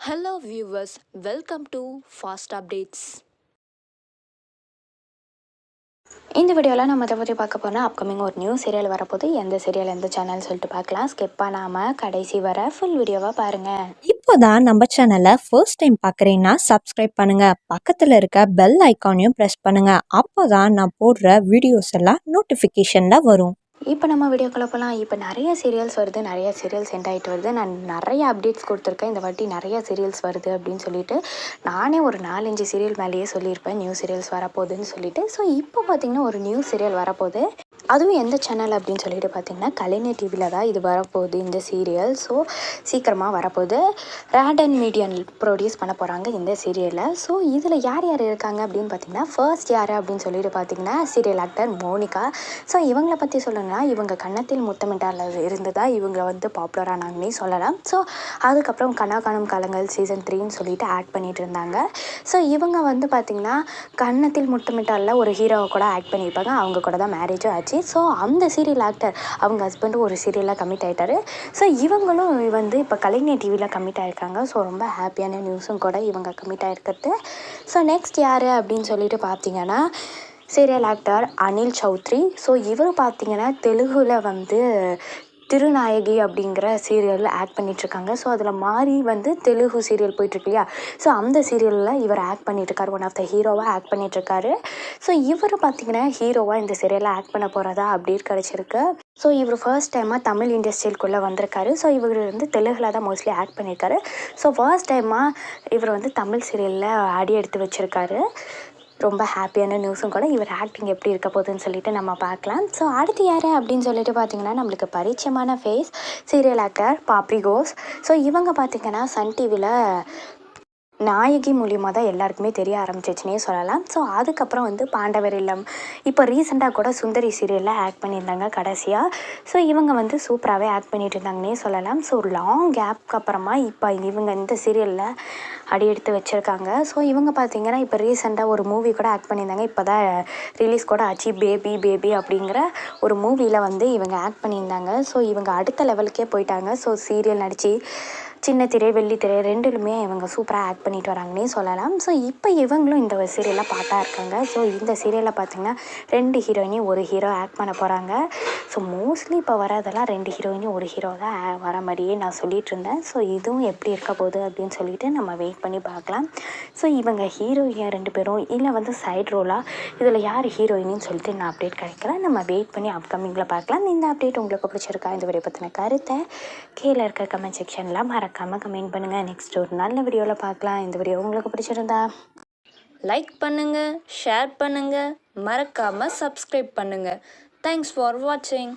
Hello viewers, welcome to Fast Updates. இந்த வீடியோவில் நம்ம இதை பற்றி பார்க்க போனால் அப்கமிங் ஒரு நியூ சீரியல் வரப்போது எந்த சீரியல் எந்த சேனல் சொல்லிட்டு பார்க்கலாம். ஸ்கிப் பண்ணாமல் கடைசி வர ஃபுல் வீடியோவாக பாருங்கள் இப்போதான் நம்ம சேனலை ஃபர்ஸ்ட் டைம் பார்க்குறீங்கன்னா சப்ஸ்கிரைப் பண்ணுங்க. பக்கத்தில் இருக்க பெல் ஐக்கானையும் ப்ரெஸ் பண்ணுங்க. அப்போதான் நான் போடுற வீடியோஸ் எல்லாம் நோட்டிஃபிகேஷனில் வரும். இப்போ நம்ம வீடியோக்குள்ளே போகலாம் இப்போ நிறைய சீரியல்ஸ் வருது நிறைய சீரியல்ஸ் எண்ட் ஆகிட்டு வருது. நான் நிறைய அப்டேட்ஸ் கொடுத்துருக்கேன். இந்த வாட்டி நிறைய சீரியல்ஸ் வருது அப்படின்னு சொல்லிட்டு நானே ஒரு நாலஞ்சு சீரியல் மேலேயே சொல்லியிருப்பேன். நியூ சீரியல்ஸ் வரப்போகுதுன்னு சொல்லிட்டு. ஸோ இப்போ பார்த்தீங்கன்னா ஒரு நியூ சீரியல் வரப்போகுது. அதுவும் எந்த சேனல் அப்படின்னு சொல்லிட்டு பார்த்தீங்கன்னா கலைஞர் டிவியில் தான் இது வரப்போகுது இந்த சீரியல் ஸோ சீக்கிரமாக வரப்போகுது. ரேடன் மீடியன் ப்ரொடியூஸ் பண்ண போகிறாங்க இந்த சீரியலில் ஸோ இதில் யார் யார் இருக்காங்க அப்படின்னு பார்த்தீங்கன்னா ஃபர்ஸ்ட் யார் அப்படின்னு சொல்லிட்டு பார்த்தீங்கன்னா சீரியல் ஆக்டர் மோனிகா. ஸோ இவங்கள பற்றி சொல்லணும்னா இவங்க கன்னத்தில் முத்தமிட்டாரில் இருந்து தான் இவங்க வந்து பாப்புலரானாங்கன்னே சொல்லலாம். ஸோ அதுக்கப்புறம் கனா காணும் காலங்கள் சீசன் த்ரீன்னு சொல்லிட்டு ஆக்ட் பண்ணிட்டு இருந்தாங்க. ஸோ இவங்க வந்து பார்த்திங்கன்னா கன்னத்தில் முத்தமிட்டாலில் ஒரு ஹீரோவை கூட ஆக்ட் பண்ணியிருப்பாங்க. அவங்க கூட தான் மேரேஜும் ஆச்சு. ஸோ அந்த சீரியல் ஆக்டர் அவங்க ஹஸ்பண்டும் ஒரு சீரியலாக கமிட் ஆகிட்டாரு ஸோ இவங்களும் வந்து இப்போ கலைஞர் டிவியில் கமிட் ஆகிருக்காங்க ஸோ ரொம்ப ஹாப்பியான நியூஸும் கூட இவங்க கமிட் ஆகிருக்கிறது ஸோ நெக்ஸ்ட் யார் அப்படின்னு சொல்லிட்டு பார்த்தீங்கன்னா serial actor Anil Chowdhary. So இவர் பார்த்தீங்கன்னா தெலுங்கில் வந்து திருநாயகி அப்படிங்கிற சீரியலில் ஆக்ட் பண்ணிகிட்ருக்காங்க ஸோ அதில் மாறி வந்து தெலுங்கு சீரியல் போயிட்டுருக்கு இல்லையா ஸோ அந்த சீரியலில் இவர் ஆக்ட் பண்ணிகிட்ருக்காரு ஒன் ஆஃப் த ஹீரோவாக ஆக்ட் பண்ணிகிட்ருக்காரு ஸோ இவர் பார்த்தீங்கன்னா ஹீரோவாக இந்த சீரியலில் ஆக்ட் பண்ண போகிறதா அப்படின்னு கிடச்சிருக்கு. ஸோ இவர் ஃபர்ஸ்ட் டைமாக தமிழ் இண்டஸ்ட்ரியலுக்குள்ளே வந்திருக்காரு. ஸோ இவர் வந்து தெலுங்கில் தான் மோஸ்ட்லி ஆக்ட் பண்ணியிருக்காரு. ஸோ ஃபர்ஸ்ட் டைமாக இவர் வந்து தமிழ் சீரியலில் ஆடி எடுத்து வச்சுருக்காரு. ரொம்ப ஹாப்பியான நியூஸும் கூட இவர் ஆக்டிங் எப்படி இருக்க போகுதுன்னு சொல்லிட்டு நம்ம பார்க்கலாம். ஸோ அடுத்து யார் அப்படின்னு சொல்லிட்டு பார்த்தீங்கன்னா நம்மளுக்கு பரிச்சயமான face serial actor Papri Ghosh so இவங்க பார்த்தீங்கன்னா சன் டிவியில் நாயகி மூலியமாக தான் எல்லாருக்குமே தெரிய ஆரம்பிச்சிச்சுனே சொல்லலாம். ஸோ அதுக்கப்புறம் வந்து பாண்டவர் இல்லம். இப்போ ரீசெண்டாக கூட சுந்தரி சீரியலில் ஆக்ட் பண்ணியிருந்தாங்க கடைசியாக ஸோ இவங்க வந்து சூப்பராகவே ஆக்ட் பண்ணிட்டு இருந்தாங்கன்னே சொல்லலாம். ஸோ லாங் கேப்க்கு அப்புறமா இப்போ இவங்க இந்த சீரியலில் அடி எடுத்து வச்சுருக்காங்க. ஸோ இவங்க பார்த்தீங்கன்னா இப்போ ரீசெண்டாக ஒரு மூவி கூட ஆக்ட் பண்ணியிருந்தாங்க. இப்போ தான் ரிலீஸ் கூட ஆச்சு. பேபி பேபி அப்படிங்கிற ஒரு மூவியில் வந்து இவங்க ஆக்ட் பண்ணியிருந்தாங்க. ஸோ இவங்க அடுத்த லெவலுக்கே போயிட்டாங்க. ஸோ சீரியல் நடித்து சின்ன திரை வெள்ளி திரை ரெண்டுலுமே இவங்க சூப்பராக ஆக்ட் பண்ணிட்டு வராங்கன்னே சொல்லலாம். ஸோ இப்போ இவங்களும் இந்த சீரியலில் பார்த்தா இருக்காங்க. ஸோ இந்த சீரியலில் பார்த்திங்கன்னா ரெண்டு ஹீரோயினையும் ஒரு ஹீரோ ஆக்ட் பண்ண போகிறாங்க ஸோ மோஸ்ட்லி இப்போ வரதெல்லாம் ரெண்டு ஹீரோயினையும் ஒரு ஹீரோ தான் வர மாதிரியே நான் சொல்லிகிட்டு இருந்தேன். ஸோ இதுவும் எப்படி இருக்க போகுது அப்படின்னு சொல்லிட்டு நம்ம வெயிட் பண்ணி பார்க்கலாம். ஸோ இவங்க ஹீரோயின் ரெண்டு பேரும் இல்லை வந்து சைட் ரோலாக இதில் யார் ஹீரோயின்னு சொல்லிட்டு நான் அப்டேட் கிடைக்கிறேன். நம்ம வெயிட் பண்ணி அப்கமிங்கில் பார்க்கலாம். இந்த அப்டேட் உங்களுக்கு பிடிச்சிருக்கா? இந்த வீடியோ பற்றின கருத்தை கீழே இருக்க கமெண்ட் செக்ஷனில் மறக்க மறக்காமல் கமெண்ட் பண்ணுங்கள் நெக்ஸ்ட் ஒரு நல்ல வீடியோவில் பார்க்கலாம். இந்த வீடியோ உங்களுக்கு பிடிச்சிருந்தா லைக் பண்ணுங்கள் ஷேர் பண்ணுங்கள் மறக்காமல் சப்ஸ்கிரைப் பண்ணுங்கள் தேங்க்ஸ் ஃபார் வாட்சிங்